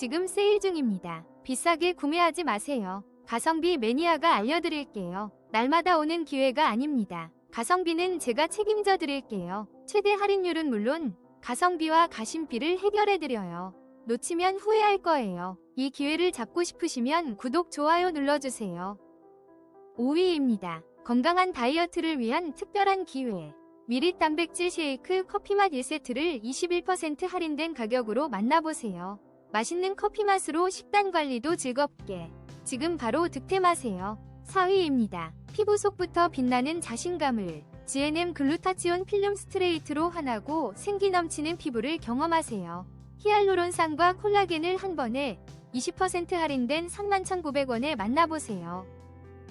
지금 세일 중입니다. 비싸게 구매하지 마세요. 가성비 매니아가 알려드릴게요. 날마다 오는 기회가 아닙니다. 가성비는 제가 책임져 드릴게요. 최대 할인율은 물론 가성비와 가심비를 해결해 드려요. 놓치면 후회할 거예요. 이 기회를 잡고 싶으시면 구독, 좋아요 눌러주세요. 5위입니다. 건강한 다이어트를 위한 특별한 기회. 미리 단백질 쉐이크 커피맛 1세트를 21% 할인된 가격으로 만나보세요. 맛있는 커피 맛으로 식단 관리도 즐겁게. 지금 바로 득템하세요. 4위입니다. 피부 속부터 빛나는 자신감을 GNM 글루타치온 필름 스트레이트로 환하고 생기 넘치는 피부를 경험하세요. 히알루론산과 콜라겐을 한 번에 20% 할인된 31,900원에 만나보세요.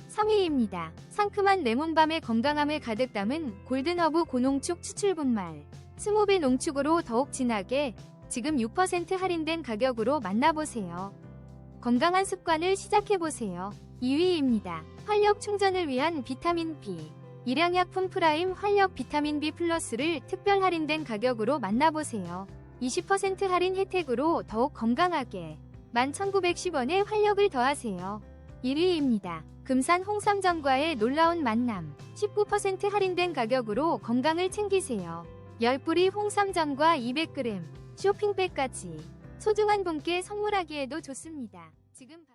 3위입니다. 상큼한 레몬밤의 건강함을 가득 담은 골든허브 고농축 추출 분말. 20배 농축으로 더욱 진하게 지금 6% 할인된 가격으로 만나보세요. 건강한 습관을 시작해보세요. 2위입니다. 활력 충전을 위한 비타민 B. 일양약품 프라임 활력 비타민 B 플러스를 특별 할인된 가격으로 만나보세요. 20% 할인 혜택으로 더욱 건강하게 11,910원의 활력을 더하세요. 1위입니다. 금산 홍삼정과의 놀라운 만남 19% 할인된 가격으로 건강을 챙기세요. 10뿌리 홍삼정과 200g 쇼핑백까지 소중한 분께 선물하기에도 좋습니다. 지금 바-